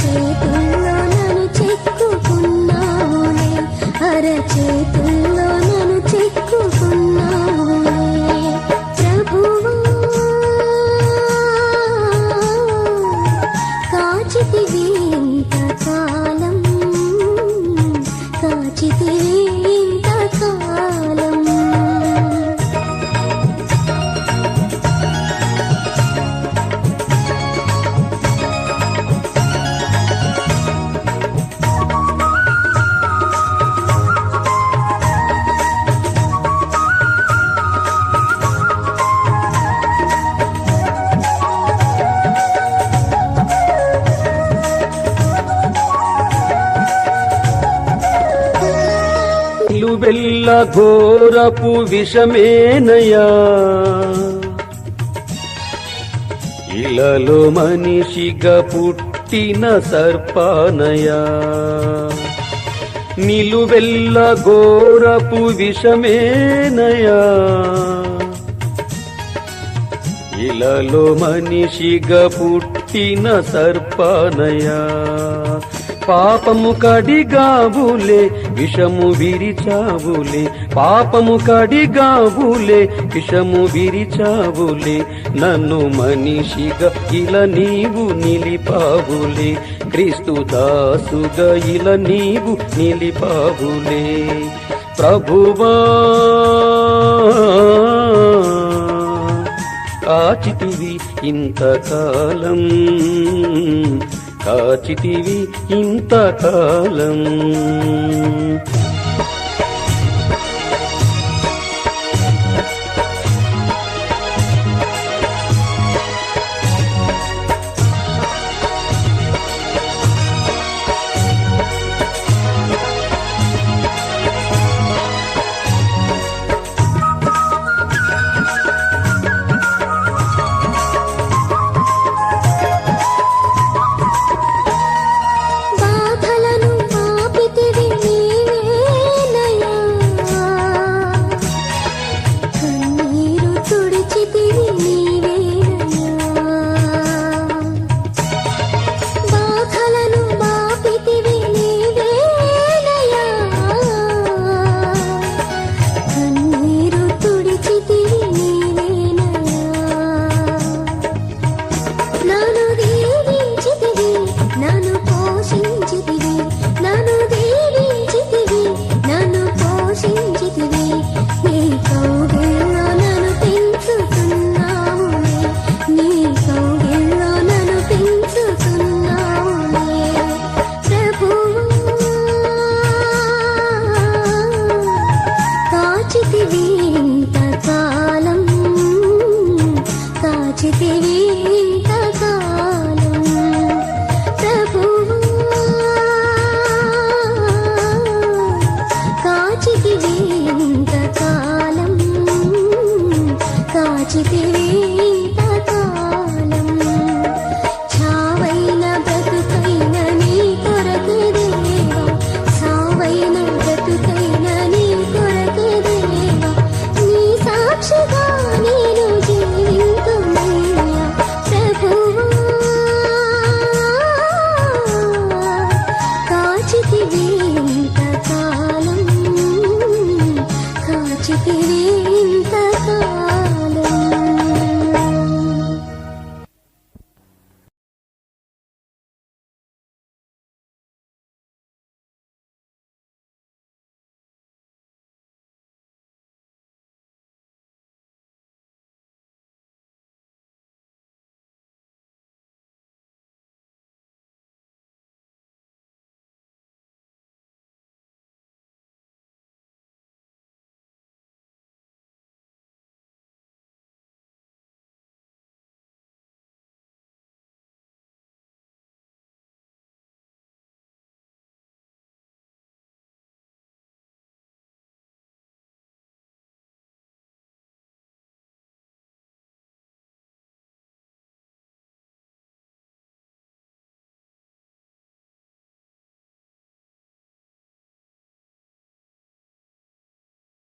అరచేతుల్లో నన్ను చెక్కుకున్నావులే. అరచేతుల్లో నన్ను చెక్కుకున్నావులే. ప్రభువా కాచితివి ఇంతకాలం వెల్ల ఘోరపు విషమేనయా? ఇలలో మనిషిగా పుట్టిన సర్పానయా? నిలువెల్ల ఘోరపు విషమేనయా? ఇలలో మనిషిగా పుట్టిన సర్పానయా? పాపము కడిగావులే విషము విరిచావులే పాపము కడిగావులే విషము విరిచావులే నన్ను మనిషిగా ఇలా నీవు నిలిపావులే క్రీస్తు దాసుగా ఇలా నీవు నిలిపావులే. ప్రభువా కాచితివి ఇంతకాలం కాచితివి ఇంతకాలం.